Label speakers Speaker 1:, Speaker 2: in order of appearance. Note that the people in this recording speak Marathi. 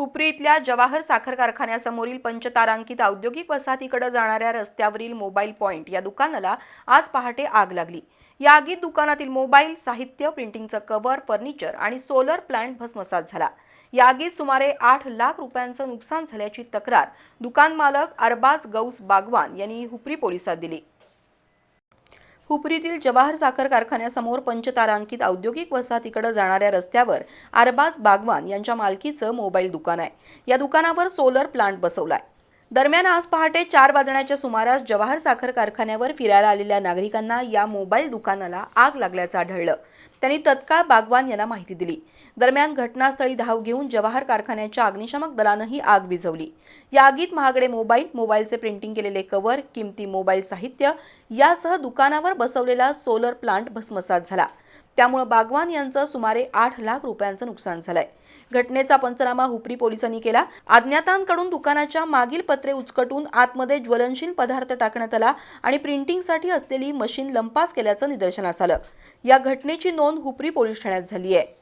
Speaker 1: हुपरी इथल्या जवाहर साखर कारखान्यासमोरील पंचतारांकित औद्योगिक वसाहतीकडे जाणाऱ्या रस्त्यावरील मोबाईल पॉइंट या दुकानाला आज पहाटे आग लागली. या आगीत दुकानातील मोबाईल साहित्य प्रिंटिंगचं कव्हर फर्निचर आणि सोलर प्लांट भस्मसात झाला. या आगीत सुमारे आठ लाख रुपयांचं नुकसान झाल्याची तक्रार दुकान मालक अरबाज गौस बागवान यांनी हुपरी पोलिसात दिली. हुपरीतील जवाहर साखर कारखान्यासमोर पंचतारांकित औद्योगिक वसाहतीकडे जाणाऱ्या रस्त्यावर अरबाज बागवान यांच्या मालकीचं मोबाईल दुकान आहे. या दुकानावर सोलर प्लांट बसवलाय. दरम्यान आज पहाटे चार वाजण्याच्या सुमारास जवाहर साखर कारखान्यावर फिरायला आलेल्या नागरिकांना या मोबाईल दुकानाला आग लागल्याचं आढळलं. त्यांनी तत्काळ बागवान यांना माहिती दिली. दरम्यान घटनास्थळी धाव घेऊन जवाहर कारखान्याच्या अग्निशामक दलानं ही आग विझवली. या आगीत महागडे मोबाईल मोबाईलचे प्रिंटिंग केलेले कव्हर किमती मोबाईल साहित्य यासह दुकानावर बसवलेला सोलर प्लांट भस्मसात झाला. त्यामुळे बागवान यांचं सुमारे आठ लाख रुपयांचं नुकसान झालंय. घटनेचा पंचनामा हुपरी पोलिसांनी केला. अज्ञातांकडून दुकानाच्या मागील पत्रे उचकटून आतमध्ये ज्वलनशील पदार्थ टाकण्यात आला आणि प्रिंटिंगसाठी असलेली मशीन लंपास केल्याचं निदर्शनास आलं. या घटनेची नोंद हुपरी पोलीस ठाण्यात झाली आहे